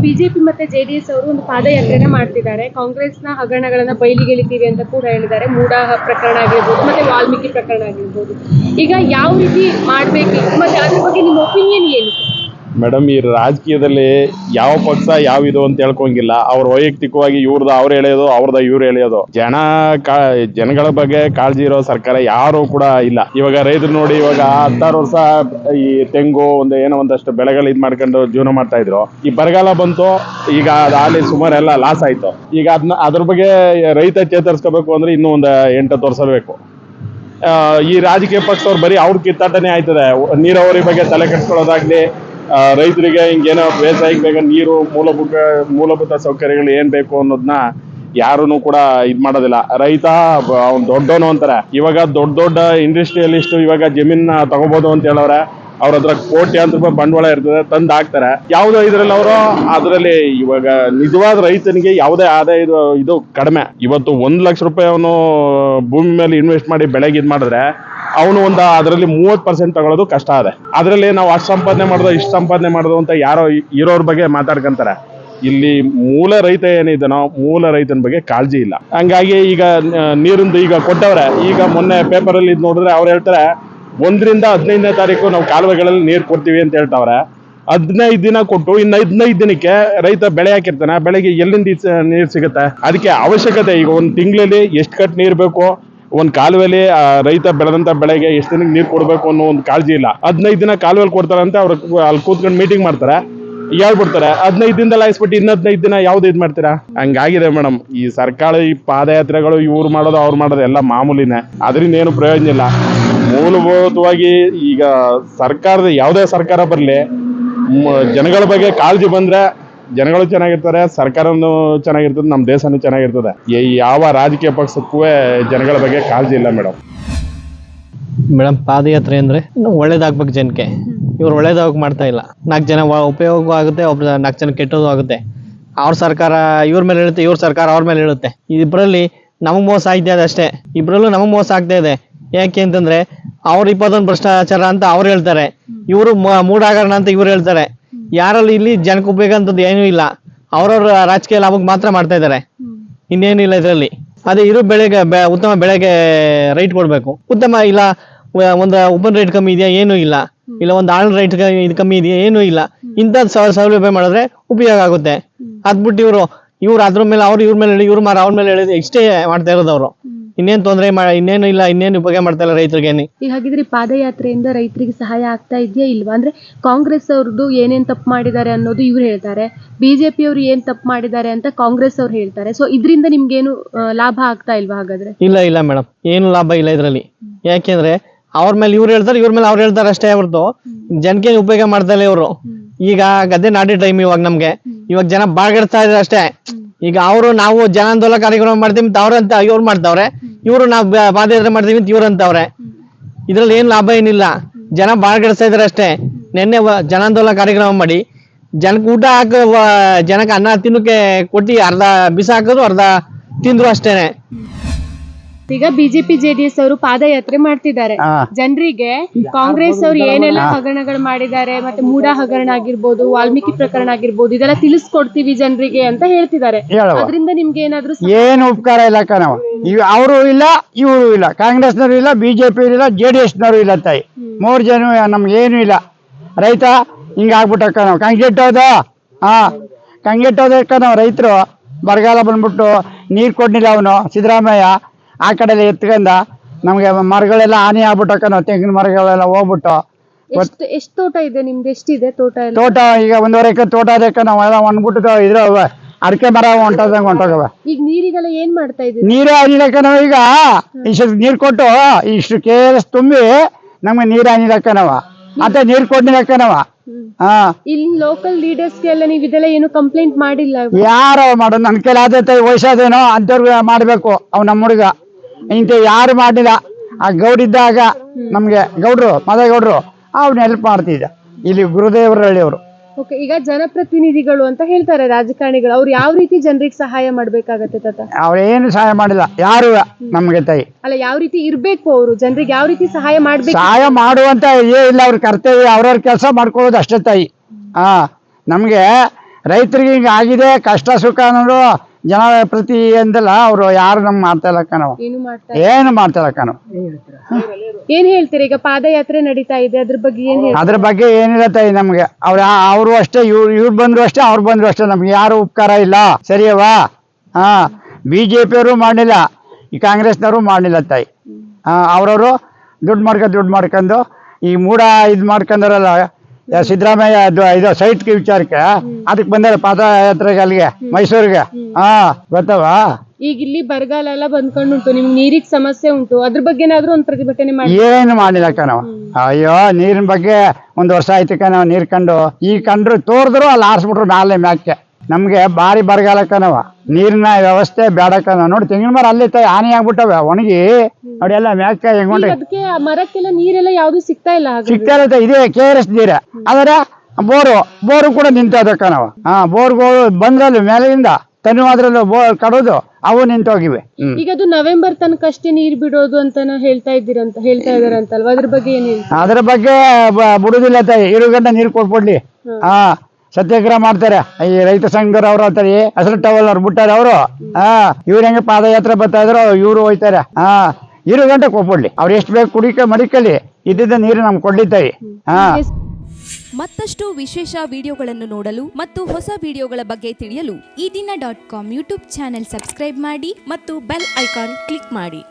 BJP ಮತ್ತೆ JDS ಅವರು ಒಂದು ಪಾದಯಾತ್ರೆನ ಮಾಡ್ತಿದ್ದಾರೆ. ಕಾಂಗ್ರೆಸ್ನ ಹಗರಣಗಳನ್ನ ಬಯಲಿಗೆಳಿತೀವಿ ಅಂತ ಕೂಡ ಹೇಳಿದ್ದಾರೆ. ಮೂಡಾ ಪ್ರಕರಣ ಆಗಿರ್ಬೋದು ಮತ್ತೆ ವಾಲ್ಮೀಕಿ ಪ್ರಕರಣ ಆಗಿರ್ಬೋದು. ಈಗ ಯಾವ ರೀತಿ ಮಾಡ್ಬೇಕು? ಮತ್ತೆ ಅದ್ರ ಬಗ್ಗೆ ನಿಮ್ಮ ಒಪಿನಿಯನ್ ಏನು? ಮೇಡಮ್, ಈ ರಾಜಕೀಯದಲ್ಲಿ ಯಾವ ಪಕ್ಷ ಯಾವ ಇದು ಅಂತ ಹೇಳ್ಕೊಂಗಿಲ್ಲ. ಅವ್ರ ವೈಯಕ್ತಿಕವಾಗಿ ಇವ್ರದ ಅವ್ರು ಎಳೆಯೋದು ಅವ್ರದ್ದು ಇವ್ರು ಎಳೆಯೋದು. ಜನ ಕಾ, ಜನಗಳ ಬಗ್ಗೆ ಕಾಳಜಿ ಇರೋ ಸರ್ಕಾರ ಯಾರು ಕೂಡ ಇಲ್ಲ. ಇವಾಗ ರೈತರು ನೋಡಿ ಇವಾಗ ಹತ್ತಾರು ವರ್ಷ ಈ ತೆಂಗು ಒಂದು ಏನೋ ಒಂದಷ್ಟು ಬೆಳೆಗಳು ಇದ್ ಮಾಡ್ಕೊಂಡು ಜೀವನ ಮಾಡ್ತಾ ಇದ್ರು. ಈ ಬರಗಾಲ ಬಂತು, ಈಗ ಅಲ್ಲಿ ಸುಮಾರು ಎಲ್ಲ ಲಾಸ್ ಆಯ್ತು. ಈಗ ಅದನ್ನ ಅದ್ರ ಬಗ್ಗೆ ರೈತ ಚೇತರಿಸ್ಕೋಬೇಕು ಅಂದ್ರೆ ಇನ್ನೂ ಒಂದು ಎಂಟತ್ತು ವರ್ಷ ಬೇಕು. ಈ ರಾಜಕೀಯ ಪಕ್ಷದವ್ರು ಬರೀ ಅವ್ರ ಕಿತ್ತಾಟನೇ ಆಯ್ತದೆ. ನೀರಾವರಿ ಬಗ್ಗೆ ತಲೆ ಕೆಡಿಸ್ಕೊಳ್ಳೋದಾಗ್ಲಿ ರೈತರಿಗೆ ಹಿಂಗೇನೋ ಬೇಸಾಯಕ್ಕೆ ಬೇಗ ನೀರು, ಮೂಲಭೂತ ಮೂಲಭೂತ ಸೌಕರ್ಯಗಳು ಏನ್ ಬೇಕು ಅನ್ನೋದನ್ನ ಯಾರೂ ಕೂಡ ಇದ್ ಮಾಡೋದಿಲ್ಲ. ರೈತ ಅವ್ನು ದೊಡ್ಡವನು ಅಂತಾರೆ. ಇವಾಗ ದೊಡ್ಡ ದೊಡ್ಡ ಇಂಡಸ್ಟ್ರಿಯಲಿಸ್ಟ್ ಇವಾಗ ಜಮೀನ್ ತಗೋಬಹುದು ಅಂತ ಹೇಳವ್ರೆ. ಅವ್ರ ಹತ್ರ ಅಂತ ರೂಪಾಯಿ ಬಂಡವಾಳ ಇರ್ತದೆ, ತಂದು ಹಾಕ್ತಾರೆ. ಯಾವುದೋ ಇದ್ರಲ್ಲಿ ಅವರು, ಅದರಲ್ಲಿ ಇವಾಗ ನಿಜವಾದ ರೈತನಿಗೆ ಯಾವುದೇ ಆದಾಯ ಇದು ಇದು ಕಡಿಮೆ. ಇವತ್ತು ಒಂದ್ ಲಕ್ಷ ರೂಪಾಯಿ ಅವನು ಭೂಮಿ ಮೇಲೆ ಇನ್ವೆಸ್ಟ್ ಮಾಡಿ ಬೆಳೆಗೆ ಇದು ಮಾಡಿದ್ರೆ ಅವನು ಒಂದು ಅದರಲ್ಲಿ ಮೂವತ್ತು ಪರ್ಸೆಂಟ್ ತಗೊಳ್ಳೋದು ಕಷ್ಟ ಅದೇ. ಅದರಲ್ಲಿ ನಾವು ಅಷ್ಟು ಸಂಪಾದನೆ ಮಾಡೋದು ಇಷ್ಟು ಸಂಪಾದನೆ ಮಾಡೋದು ಅಂತ ಯಾರೋ ಇರೋರ ಬಗ್ಗೆ ಮಾತಾಡ್ಕೊಂತಾರೆ. ಇಲ್ಲಿ ಮೂಲ ರೈತ ಏನಿದ್ದಾನೋ ಮೂಲ ರೈತನ ಬಗ್ಗೆ ಕಾಳಜಿ ಇಲ್ಲ. ಹಂಗಾಗಿ ಈಗ ನೀರಿಂದು ಈಗ ಕೊಟ್ಟವ್ರೆ, ಈಗ ಮೊನ್ನೆ ಪೇಪರಲ್ಲಿ ಇದು ನೋಡಿದ್ರೆ ಅವ್ರು ಹೇಳ್ತಾರೆ, ಒಂದರಿಂದ ಹದಿನೈದನೇ ತಾರೀಕು ನಾವು ಕಾಲುವೆಗಳಲ್ಲಿ ನೀರು ಕೊಡ್ತೀವಿ ಅಂತ ಹೇಳ್ತಾವ್ರೆ. ಹದಿನೈದು ದಿನ ಕೊಟ್ಟು ಇನ್ನು ಹದಿನೈದು ದಿನಕ್ಕೆ ರೈತ ಬೆಳೆ ಹಾಕಿರ್ತಾನೆ, ಬೆಳೆಗೆ ಎಲ್ಲಿಂದ ನೀರು ಸಿಗುತ್ತೆ? ಅದಕ್ಕೆ ಅವಶ್ಯಕತೆ ಈಗ ಒಂದು ತಿಂಗಳಲ್ಲಿ ಎಷ್ಟು ಕಟ್ ನೀರು ಬೇಕು? ಒಂದು ಕಾಲುವೆಲಿ ರೈತ ಬೆಳೆದಂತ ಬೆಳೆಗೆ ಎಷ್ಟು ದಿನಕ್ಕೆ ನೀರು ಕೊಡಬೇಕು ಅನ್ನೋ ಒಂದು ಕಾಳಜಿ ಇಲ್ಲ. ಹದಿನೈದು ದಿನ ಕಾಲುವೆಲಿ ಕೊಡ್ತಾರಂತೆ, ಅವ್ರು ಅಲ್ಲಿ ಕೂತ್ಕೊಂಡು ಮೀಟಿಂಗ್ ಮಾಡ್ತಾರೆ. ಹೇಳ್ಬಿಡ್ತಾರೆ, ಹದಿನೈದು ದಿನದಲ್ಲಿ ಹಾಯಿಸ್ಬಿಟ್ಟು ಇನ್ನ ಹದಿನೈದು ದಿನ ಯಾವ್ದು ಇದು ಮಾಡ್ತೀರಾ? ಹಂಗಾಗಿದೆ ಮೇಡಮ್, ಈ ಸರ್ಕಾರ ಈ ಪಾದಯಾತ್ರೆಗಳು ಇವ್ರು ಮಾಡೋದು ಅವ್ರು ಮಾಡೋದು ಎಲ್ಲ ಮಾಮೂಲಿನೇ. ಅದರಿಂದ ಏನು ಪ್ರಯೋಜನ ಇಲ್ಲ. ಮೂಲಭೂತವಾಗಿ ಈಗ ಸರ್ಕಾರದ ಯಾವುದೇ ಸರ್ಕಾರ ಬರಲಿ ಜನಗಳ ಬಗ್ಗೆ ಕಾಳಜಿ ಬಂದ್ರೆ ಜನಗಳು ಚೆನ್ನಾಗಿರ್ತಾರೆ, ಸರ್ಕಾರನೂ ಚೆನ್ನಾಗಿರ್ತದೆ ನಮ್ಮ ದೇಶನೂ ಚೆನ್ನಾಗಿರ್ತದೆ. ಯಾವ ರಾಜಕೀಯ ಪಕ್ಷಕ್ಕೂ ಜನಗಳ ಬಗ್ಗೆ ಕಾಳಜಿ ಇಲ್ಲ ಮೇಡಮ್ ಮೇಡಮ್ ಪಾದಯಾತ್ರೆ ಅಂದ್ರೆ ಒಳ್ಳೇದಾಗ್ಬೇಕು ಜನಕ್ಕೆ. ಇವ್ರು ಒಳ್ಳೇದಾಗ ಮಾಡ್ತಾ ಇಲ್ಲ. ನಾಲ್ಕು ಜನ ಉಪಯೋಗ ಆಗುತ್ತೆ ಒಬ್ಬ ನಾಲ್ಕು ಜನ ಕೆಟ್ಟದ್ದು ಆಗುತ್ತೆ. ಅವ್ರ ಸರ್ಕಾರ ಇವ್ರ ಮೇಲೆ ಹೇಳುತ್ತೆ, ಇವ್ರ ಸರ್ಕಾರ ಅವ್ರ ಮೇಲೆ ಹೇಳುತ್ತೆ. ಇಬ್ಬರಲ್ಲಿ ನಮಗೆ ಮೋಸ ಆಗ್ತಾ ಇದೆ ಅಷ್ಟೇ. ಇಬ್ಬರಲ್ಲೂ ನಮಗೆ ಮೋಸ ಆಗ್ತಾ ಇದೆ. ಯಾಕೆ ಅಂತಂದ್ರೆ ಅವ್ರು ಇಪ್ಪತ್ತೊಂದು ಭ್ರಷ್ಟಾಚಾರ ಅಂತ ಅವ್ರು ಹೇಳ್ತಾರೆ. ಇವರು ಮೂಡಾಗರಣ ಅಂತ ಇವ್ರು ಹೇಳ್ತಾರೆ. ಯಾರಲ್ಲಿ ಇಲ್ಲಿ ಜನಕ್ಕೆ ಉಪಯೋಗ ಅಂತದ್ದು ಏನೂ ಇಲ್ಲ. ಅವ್ರವ್ರ ರಾಜಕೀಯ ಲಾಭಕ್ಕೆ ಮಾತ್ರ ಮಾಡ್ತಾ ಇದ್ದಾರೆ. ಇನ್ನೇನಿಲ್ಲ ಇದರಲ್ಲಿ. ಅದೇ ಇರೋ ಬೆಳೆಗೆ ಬೆ- ಉತ್ತಮ ಬೆಳೆಗೆ ರೈಟ್ ಕೊಡಬೇಕು. ಉತ್ತಮ ಇಲ್ಲ ಒಂದು ಓಪನ್ ರೇಟ್ ಕಮ್ಮಿ ಇದೆಯಾ ಏನೂ ಇಲ್ಲ. ಇಲ್ಲ ಒಂದು ಆಳ್ ರೈಟ್ ಇದು ಕಮ್ಮಿ ಇದೆಯಾ ಏನೂ ಇಲ್ಲ. ಇಂಥದ್ದು ಸೌ ಸೌಲಭ್ಯ ಮಾಡಿದ್ರೆ ಉಪಯೋಗ ಆಗುತ್ತೆ. ಅದ್ಬಿಟ್ಟು ಇವರು ಇವ್ರು ಅದ್ರ ಮೇಲೆ ಅವ್ರು ಇವ್ರ ಮೇಲೆ ಹೇಳಿ ಇವ್ರು ಮಾರ ಅವ್ರ ಮೇಲೆ ಹೇಳಿದ್ರೆ ಇಷ್ಟೇ ಮಾಡ್ತಾ ಇರೋದು ಅವರು. ಇನ್ನೇನು ತೊಂದರೆ ಮಾ ಇನ್ನೇನು ಇಲ್ಲ ಇನ್ನೇನು ಉಪಯೋಗ ಮಾಡ್ತಾ ಇಲ್ಲ ರೈತರಿಗೆ ಈಗ ಹಾಗಿದ್ರೆ ಈ ಪಾದಯಾತ್ರೆಯಿಂದ ರೈತರಿಗೆ ಸಹಾಯ ಆಗ್ತಾ ಇದೆಯಾ ಇಲ್ವಾ? ಅಂದ್ರೆ ಕಾಂಗ್ರೆಸ್ ಅವ್ರದ್ದು ಏನೇನ್ ತಪ್ಪು ಮಾಡಿದ್ದಾರೆ ಅನ್ನೋದು ಇವ್ರು ಹೇಳ್ತಾರೆ. ಬಿಜೆಪಿ ಅವರು ಏನ್ ತಪ್ಪು ಮಾಡಿದ್ದಾರೆ ಅಂತ ಕಾಂಗ್ರೆಸ್ ಅವ್ರು ಹೇಳ್ತಾರೆ. ಸೊ ಇದರಿಂದ ನಿಮ್ಗೇನು ಆ, ಲಾಭ ಆಗ್ತಾ ಇಲ್ವಾ ಹಾಗಾದ್ರೆ? ಇಲ್ಲ ಇಲ್ಲ ಮೇಡಮ್ ಏನು ಲಾಭ ಇಲ್ಲ ಇದರಲ್ಲಿ. ಯಾಕೆಂದ್ರೆ ಅವ್ರ ಮೇಲೆ ಇವ್ರು ಹೇಳ್ತಾರೆ ಇವ್ರ ಮೇಲೆ ಅವ್ರು ಹೇಳ್ತಾರೆ ಅಷ್ಟೇ ಅವ್ರದ್ದು ಜನಕ್ಕೆ ಉಪಯೋಗ ಮಾಡ್ತಾ ಇಲ್ಲ ಇವರು. ಈಗ ಗದ್ದೆ ನಾಟಿ ಟೈಮ್ ಇವಾಗ ನಮ್ಗೆ. ಇವಾಗ ಜನ ಬಾಳ್ಗೆಡ್ತಾ ಇದಾರೆ ಅಷ್ಟೇ. ಈಗ ಅವರು ನಾವು ಜನಾಂದೋಲನ ಕಾರ್ಯಕ್ರಮ ಮಾಡ್ತೀವಿ ಅಂತ ಅವ್ರಂತ ಇವ್ರು ಮಾಡ್ತಾವ್ರೆ. ಇವರು ನಾವು ಪಾದಯಾತ್ರೆ ಮಾಡ್ತೀವಿ ಅಂತ ಇವ್ರು ಅಂತವ್ರೆ. ಇದ್ರಲ್ಲಿ ಏನ್ ಲಾಭ ಏನಿಲ್ಲ. ಜನ ಬಾಳ್ಗೆಡ್ತಾ ಇದಾರೆ ಅಷ್ಟೇ. ನಿನ್ನೆ ಜನಾಂದೋಲನ ಕಾರ್ಯಕ್ರಮ ಮಾಡಿ ಜನಕ್ಕೆ ಊಟ ಹಾಕ ಜನಕ್ಕೆ ಅನ್ನ ತಿನ್ನಕ್ಕೆ ಕೊಟ್ಟು ಅರ್ಧ ಬಿಸಾಕೋದು, ಅರ್ಧ ತಿಂದ್ರು ಅಷ್ಟೇನೆ. ಈಗ ಬಿಜೆಪಿ ಜೆಡಿಎಸ್ ಅವರು ಪಾದಯಾತ್ರೆ ಮಾಡ್ತಿದ್ದಾರೆ. ಜನರಿಗೆ ಕಾಂಗ್ರೆಸ್ ಅವರು ಏನೆಲ್ಲ ಹಗರಣಗಳು ಮಾಡಿದ್ದಾರೆ ಮತ್ತೆ ಮೂಡ ಹಗರಣ ಆಗಿರ್ಬೋದು ವಾಲ್ಮೀಕಿ ಪ್ರಕರಣ ಆಗಿರ್ಬೋದು ಇದೆಲ್ಲ ತಿಳಿಸ್ಕೊಡ್ತೀವಿ ಜನರಿಗೆ ಅಂತ ಹೇಳ್ತಿದ್ದಾರೆ. ಹೇಳುವ. ಅದರಿಂದ ನಿಮ್ಗೆ ಏನಾದ್ರು ಸ- ಏನು ಉಪಕಾರ ಇಲ್ಲ ಕಣವ ಇವ್ ಅವರು ಇಲ್ಲ ಇವರು ಇಲ್ಲ. ಕಾಂಗ್ರೆಸ್ನವರು ಇಲ್ಲ ಬಿಜೆಪಿ ಇಲ್ಲ ಜೆ ಡಿ ಎಸ್ನವರು ಇಲ್ಲ ತಾಯಿ. ಮೂರು ಜನ ನಮ್ಗೆ ಏನು ಇಲ್ಲ. ರೈತ ಹಿಂಗಾಗ್ಬಿಟ್ಟ ಕಣವ ಕಂಗೆಟ್ಟೋದ ಹಾ ಕಂಗೆಟ್ಟೋದ ಕಣವ ರೈತರು. ಬರಗಾಲ ಬಂದ್ಬಿಟ್ಟು ನೀರು ಕೊಡ್ಲಿಲ್ಲ ಅವನು ಸಿದ್ದರಾಮಯ್ಯ. ಆ ಕಡೆ ಎಲ್ಲ ಎತ್ಕೊಂಡ ನಮಗೆ ಮರಗಳೆಲ್ಲ ಹಾನಿ ಆಗ್ಬಿಟ್ಟ ತೆಂಗಿನ ಮರಗಳೆಲ್ಲ ಹೋಗ್ಬಿಟ್ಟು. ಎಷ್ಟು ಎಷ್ಟು ತೋಟ ಇದೆ ನಿಮ್ದು? ಎಷ್ಟಿದೆ ತೋಟ ಎಲ್ಲ? ತೋಟ ಈಗ ಒಂದೂವರೆ ಎಕರೆ ತೋಟ ಅದಕ್ಕೆ ನಾವೆಲ್ಲ ಒಂದ್ಬಿಟ್ಟು ಇದ್ರ ಅಡಿಕೆ ಮರ ಹೊಂಟದಂಗ್ ಹೊಂಟೋಗವೆ. ಈಗ ನೀರಿಗೆಲ್ಲ ಏನ್ ಮಾಡ್ತಾ ಇದ್ದೀವಿ ನೀರೇ ಆಗಿಲ್ಲಕ್ಕ ನಾವು ಈಗ. ಇಷ್ಟು ನೀರು ಕೊಟ್ಟು ಇಷ್ಟು ಕೆ ತುಂಬಿ ನಮ್ಗೆ ನೀರ್ ಆಗಿಲ್ಲಕ್ಕ ನಾವ. ಮತ್ತೆ ನೀರ್ ಕೊಡ್ಲಿಲ್ಲಕ್ಕ ನಾವ. ಇಲ್ಲಿ ಲೋಕಲ್ ಲೀಡರ್ಸ್ಗೆಲ್ಲ ನೀವು ಇದೆಲ್ಲ ಏನು ಕಂಪ್ಲೇಂಟ್ ಮಾಡಿಲ್ಲ? ಯಾರು ಮಾಡೋದು ನನ್ ಕೈಲಿ ಆದೈತೆ ವಯಸ್ಸಾದೇನೋ ಅಂತವ್ರಿಗೆ ಮಾಡ್ಬೇಕು ಅವ್ ನಮ್ಮ ಹುಡುಗ. ಇಂಥ ಯಾರು ಮಾಡಿಲ್ಲ ಆ ಗೌಡಿದ್ದಾಗ ನಮ್ಗೆ ಗೌಡ್ರು ಮದಗೌಡ್ರು ಅವ್ರನ್ನ ಹೆಲ್ಪ್ ಮಾಡ್ತಿದ್ದ. ಇಲ್ಲಿ ಗುರುದೇವರ ಹಳ್ಳಿಯವರು ಓಕೆ ಈಗ ಜನಪ್ರತಿನಿಧಿಗಳು ಅಂತ ಹೇಳ್ತಾರೆ ರಾಜಕಾರಣಿಗಳು. ಅವ್ರು ಯಾವ ರೀತಿ ಜನರಿಗೆ ಸಹಾಯ ಮಾಡ್ಬೇಕಾಗತ್ತೆ ತಾತ? ಅವ್ರೇನು ಸಹಾಯ ಮಾಡಿಲ್ಲ. ಯಾರು ನಮ್ಗೆ ತಾಯಿ? ಅಲ್ಲ ಯಾವ ರೀತಿ ಇರ್ಬೇಕು ಅವರು? ಜನರಿಗೆ ಯಾವ ರೀತಿ ಸಹಾಯ ಮಾಡ್ಬೇಕು? ಸಹಾಯ ಮಾಡುವಂತ ಏ ಇಲ್ಲ. ಅವ್ರ ಕರ್ತವ್ಯ ಅವ್ರವ್ರ ಕೆಲಸ ಮಾಡ್ಕೊಳ್ಳೋದು ಅಷ್ಟೇ ತಾಯಿ. ಹಾ ನಮ್ಗೆ ರೈತರಿಗೆ ಹಿಂಗೆ ಆಗಿದೆ ಕಷ್ಟ ಸುಖ ಅನ್ನೋದು ಜನ ಪ್ರತಿ ಎಂದಲ್ಲ ಅವರು ಯಾರು ನಮ್ ಮಾಡ್ತಾ ಇಲ್ಲ ಕಣವ ಏನು ಮಾಡ್ತಾ ಏನು ಮಾಡ್ತಾ ಇಲ್ಲ ಕಣವ ಏನ್ ಹೇಳ್ತೀರಿ? ಈಗ ಪಾದಯಾತ್ರೆ ನಡೀತಾ ಇದೆ ಅದ್ರ ಬಗ್ಗೆ ಏನ್ ಹೇಳ್ತೀರಾ? ಅದ್ರ ಬಗ್ಗೆ ಏನಿಲ್ಲ ತಾಯಿ ನಮ್ಗೆ. ಅವ್ರ ಅವರು ಅಷ್ಟೇ ಇವ್ರು ಇವ್ರು ಬಂದ್ರು ಅಷ್ಟೇ ಅವ್ರು ಬಂದ್ರು ಅಷ್ಟೇ. ನಮ್ಗೆ ಯಾರು ಉಪಕಾರ ಇಲ್ಲ. ಸರಿಯವಾ ಹಾ. ಬಿ ಜೆ ಪಿಯವರು ಮಾಡಲಿಲ್ಲ ಈ ಕಾಂಗ್ರೆಸ್ನವರು ಮಾಡಲಿಲ್ಲ ತಾಯಿ. ಹಾ ಅವ್ರವರು ದುಡ್ಡು ಮಾಡ್ಕೊಂಡು ದುಡ್ಡು ಮಾಡ್ಕೊಂಡು ಈ ಮೂಡ ಇದು ಮಾಡ್ಕೊಂಡಾರಲ್ಲ ಯಾ ಸಿದ್ದರಾಮಯ್ಯ ಅದು ಇದು ಸೈಟ್ ವಿಚಾರಕ್ಕೆ. ಅದಕ್ಕೆ ಬಂದಾರೆ ಪಾದಯಾತ್ರೆಗೆ ಅಲ್ಲಿಗೆ ಮೈಸೂರಿಗೆ. ಹಾ ಗೊತ್ತವಾ? ಈಗ ಇಲ್ಲಿ ಬರಗಾಲ ಎಲ್ಲ ಬಂದ್ಕೊಂಡು ಉಂಟು ನಿಮ್ಗೆ ನೀರಿಗ್ ಸಮಸ್ಯೆ ಉಂಟು. ಅದ್ರ ಬಗ್ಗೆ ಏನಾದ್ರೂ ಒಂದ್ ಪ್ರತಿಭಟನೆ ಮಾಡಿ. ಏನು ಮಾಡಿಲ್ಲ ಕಣವ ಅಯ್ಯೋ ನೀರಿನ ಬಗ್ಗೆ ಒಂದು ವರ್ಷ ಆಯ್ತು ಕಣವ ನೀರ್ ಕಂಡು. ಈ ಕಂಡ್ರು ತೋರ್ದ್ರು ಅಲ್ಲಿ ಆರಿಸ್ಬಿಟ್ರು ಮ್ಯಾಲೆ ಮ್ಯಾಕೆ ನಮ್ಗೆ ಭಾರಿ ಬರಗಾಲ ಕಣವ ನೀರಿನ ವ್ಯವಸ್ಥೆ ಬೇಡ ಕಣವ ನೋಡಿ ತೆಂಗಿನ ಮರ ಅಲ್ಲಿ ತಾಯಿ ಹಾನಿ ಆಗ್ಬಿಟ್ಟವೆ ಒಣಗಿ. ನೋಡಿ ಎಲ್ಲ ಮ್ಯಾಕೆ ಹೆಂಗೊಂಡ್ರಿ ಅದಕ್ಕೆ ಆ ಮರಕ್ಕೆಲ್ಲ ನೀರೆಲ್ಲ ಯಾವ್ದು ಸಿಗ್ತಾ ಇಲ್ಲ ಹಾಗಾದ್ರೆ. ಸಿಗ್ತಾ ಇರುತ್ತೆ ಇದೇ ಕೆ ಆರ್ ಎಸ್ ನೀರ. ಆದರೆ ಬೋರು ಬೋರು ಕೂಡ ನಿಂತೋದ ಕಣವ ಹಾ ಬೋರ್ಗಳು ಬಂದ್ರಲ್ಲ ಮೇಲೆಯಿಂದ ತನುವಾದ್ರಲ್ಲೂ ಬೋರ್ ಕಡೋದು ಅವು ನಿಂತೋಗಿವೆ. ಹ್ಮ್. ಈಗ ಅದು ನವೆಂಬರ್ ತನಕ ಅಷ್ಟೇ ನೀರ್ ಬಿಡೋದು ಅಂತ ಹೇಳ್ತಾ ಇದ್ದೀರಂತ ಹೇಳ್ತಾ ಇದಾರಂತಲ್ವಾ ಅದ್ರ ಬಗ್ಗೆ ಏನ್ ಹೇಳ್ತೀರಾ? ಅದ್ರ ಬಗ್ಗೆ ಬ- ಬಿಡುದಿಲ್ಲ ತಾಯಿ. ಇರುಗಂಡ ಗಂಟೆ ನೀರು ಕೊಟ್ಬಿಡ್ಲಿ. ಹಾ. ಸತ್ಯಾಗ್ರಹ ಮಾಡ್ತಾರೆ. ಈ ರೈತ ಸಂಘದವ್ರು ಅಂತಾರೆ ಹಸಿರು ಟವಲ್ ಅವ್ರು ಬಿಟ್ಟಾರೆ ಅವರು. ಹಾ ಇವ್ರ ಹೆಂಗೆ ಪಾದಯಾತ್ರೆ ಬರ್ತಾ ಇದ್ರು, ಇವ್ರು ಹೋಯ್ತಾರೆ ಹಾ ಇರು ಗಂಟೆ ಕೊಟ್ಬಿಡ್ಲಿ ಅವ್ರು ಎಷ್ಟು ಬೇಕು ಕುಡಿಕ ಮಡಿಕಲಿ, ಇದ್ದಿದ್ದ ನೀರು ನಮ್ಗೆ ಕೊಡ್ಲಿತ್ತಾಯಿ ಹಾ ಮತ್ತಷ್ಟು ವಿಶೇಷ ವಿಡಿಯೋಗಳನ್ನು ನೋಡಲು ಮತ್ತು ಹೊಸ ವಿಡಿಯೋಗಳ ಬಗ್ಗೆ ತಿಳಿಯಲು Ee Dina dot com YouTube channel subscribe ಮಾಡಿ ಮತ್ತು ಬೆಲ್ ಐಕಾನ್ ಕ್ಲಿಕ್ ಮಾಡಿ.